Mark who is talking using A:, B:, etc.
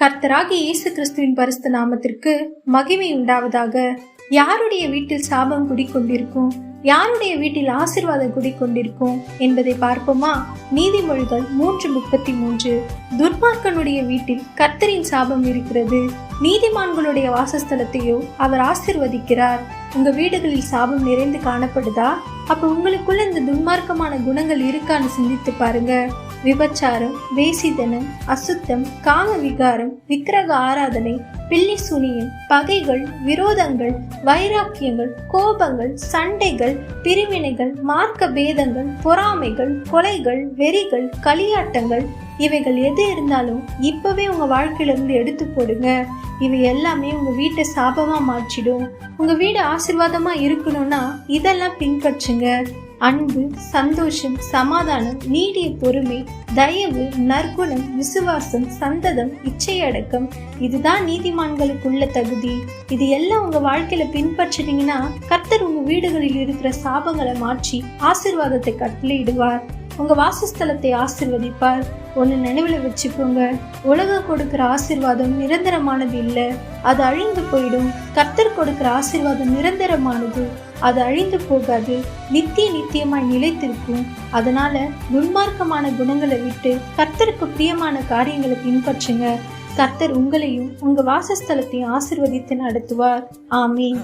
A: கர்த்தராகி இயேசு கிறிஸ்துவின் பரிசுத்த நாமத்திற்கு மகிமை உண்டாவதாக. யாருடைய வீட்டில் சாபம் குடிக்கொண்டிருக்கும்? யாருடைய வீட்டில் ஆசிர்வாதம் குடிக்கொண்டிருக்கும்? என்பதை பார்ப்போமா? நீதிமொழிகள் மூன்று முப்பத்தி மூன்று. துர்மார்க்கனுடைய வீட்டில் கர்த்தரின் சாபம் இருக்கிறது. நீதிமான்களுடைய வாசஸ்தலத்தையோ அவர் ஆசிர்வதிக்கிறார். உங்க வீடுகளில் சாபம் நிறைந்து காணப்படுதா? அப்ப உங்களுக்குள்ள இந்த துன்மார்க்கமான குணங்கள் இருக்கான்னு சிந்தித்து பாருங்க. விபச்சாரம் வேசிதனம் அசுத்தம் காம விகாரம் விக்கிரக ஆராதனை பில்லி சுனியம் பகைகள் விரோதங்கள் வைராக்கியங்கள் கோபங்கள் சண்டைகள் பிரிவினைகள் மார்க்க பேதங்கள் பொறாமைகள் கொலைகள் வெறிகள் களியாட்டங்கள் இவைகள் எது இருந்தாலும் இப்பவே உங்க வாழ்க்கையில இருந்து எடுத்து போடுங்க. இவை எல்லாமே உங்க வீட்டை சாபமா மாற்றிடும். உங்க வீடு ஆசிர்வாதமா இருக்கணும்னா இதெல்லாம் பின்பற்றுங்க. அன்பு சந்தோஷம் சமாதானம் நீடிய பொறுமை தயவு நற்குணம் விசுவாசம் சந்ததம் இச்சையடக்கம் இதுதான் நீதிமான்களுக்குள்ள தகுதி. இது எல்லாம் உங்க வாழ்க்கையில பின்பற்றினீங்கன்னா கர்த்தர் உங்க வீடுகளில் இருக்கிற சாபங்களை மாற்றி ஆசிர்வாதத்தை கட்டளையிடுவார். உங்க வாசஸ்தலத்தை ஆசிர்வதிப்பார். ஒன்னு நினைவுல வச்சுக்கோங்க. உலகம் கொடுக்கிற ஆசிர்வாதம் நிரந்தரமானது இல்லை. அது அழிந்து போயிடும். கர்த்தர் கொடுக்கிற ஆசிர்வாதம் நிரந்தரமானது. அது அழிந்து போகாது. நித்திய நித்தியமாய் நிலைத்திருக்கும். அதனால துன்மார்க்கமான குணங்களை விட்டு கர்த்தருக்கு பிரியமான காரியங்களை பின்பற்றுங்க. கர்த்தர் உங்களையும் உங்க வாசஸ்தலத்தையும் ஆசிர்வதித்து நடத்துவார். ஆமீன்.